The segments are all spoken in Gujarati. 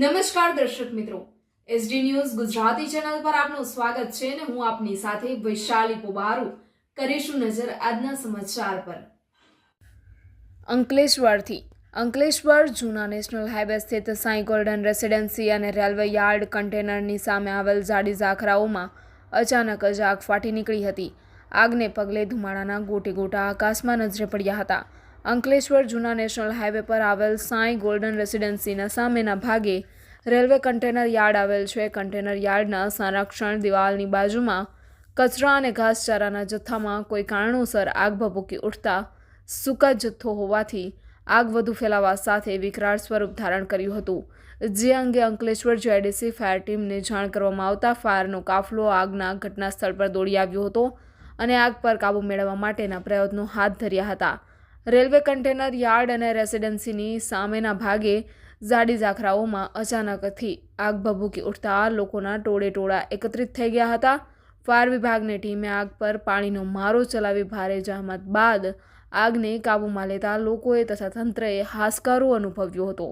નમસ્કાર દર્શક મિત્રો. એસડી ન્યૂઝ ગુજરાતી ચેનલ પર આપનું સ્વાગત છે અને હું આપની સાથે વૈશાલી પોબારુ કરીશું નજર આજના સમાચાર પર. અંકલેશ્વરથી. અંકલેશ્વર જૂના નેશનલ હાઈવે સ્થિત સાંઈ ગોલ્ડન રેસિડેન્સી અને રેલવે યાર્ડ કન્ટેનરની સામે આવેલ જાડી ઝાખરાઓમાં અચાનક જ આગ ફાટી નીકળી હતી. આગને પગલે ધુમાડાના ગોટે ગોટા આકાશમાં નજરે પડ્યા હતા. અંકલેશ્વર જૂના નેશનલ હાઈવે પર આવેલ સાંઈ ગોલ્ડન રેસિડેન્સીના સામેના ભાગે રેલવે કન્ટેનર યાર્ડ આવેલ છે. કન્ટેનર યાર્ડના સંરક્ષણ દિવાલની બાજુમાં કચરા અને ઘાસચારાના જથ્થામાં કોઈ કારણોસર આગ ભભૂકી ઉઠતા સૂકા જથ્થો હોવાથી આગ વધુ ફેલાવા સાથે વિકરાળ સ્વરૂપ ધારણ કર્યું હતું. જે અંગે અંકલેશ્વર જેડીસી ફાયર ટીમને જાણ કરવામાં આવતા ફાયરનો કાફલો આગના ઘટના સ્થળ પર દોડી આવ્યો હતો અને આગ પર કાબૂ મેળવવા માટેના પ્રયત્નો હાથ ધર્યા હતા. રેલવે કન્ટેનર યાર્ડ અને રેસિડેન્સીની સામેના ભાગે ઝાડી ઝાખરાઓમાં અચાનકથી આગ ભભૂકી ઉઠતા લોકોના ટોળે ટોળા એકત્રિત થઈ ગયા હતા. ફાયર વિભાગની ટીમે આગ પર પાણીનો મારો ચલાવી ભારે જહેમત બાદ આગને કાબૂમાં લેતા લોકોએ તથા તંત્રએ હાશકારો અનુભવ્યો હતો.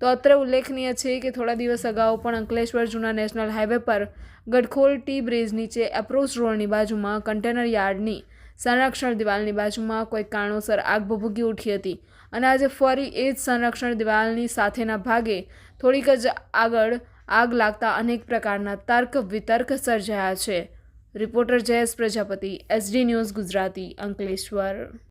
તો અત્રે ઉલ્લેખનીય છે કે થોડા દિવસ અગાઉ પણ અંકલેશ્વર જૂના નેશનલ હાઈવે પર ગડખોલ ટી બ્રિજ નીચે એપ્રોચ રોડની બાજુમાં કન્ટેનર યાર્ડની સંરક્ષણ દિવાલની બાજુમાં કોઈ કારણોસર આગ ભભૂકી ઉઠી હતી. અને આજે ફરી એ જ સંરક્ષણ દિવાલની સાથેના ભાગે થોડીક જ આગળ આગ લાગતા અનેક પ્રકારના તર્ક વિતર્ક સર્જાયા છે. Reporter Jayesh Prajapati, SD news Gujarati Ankleshwar.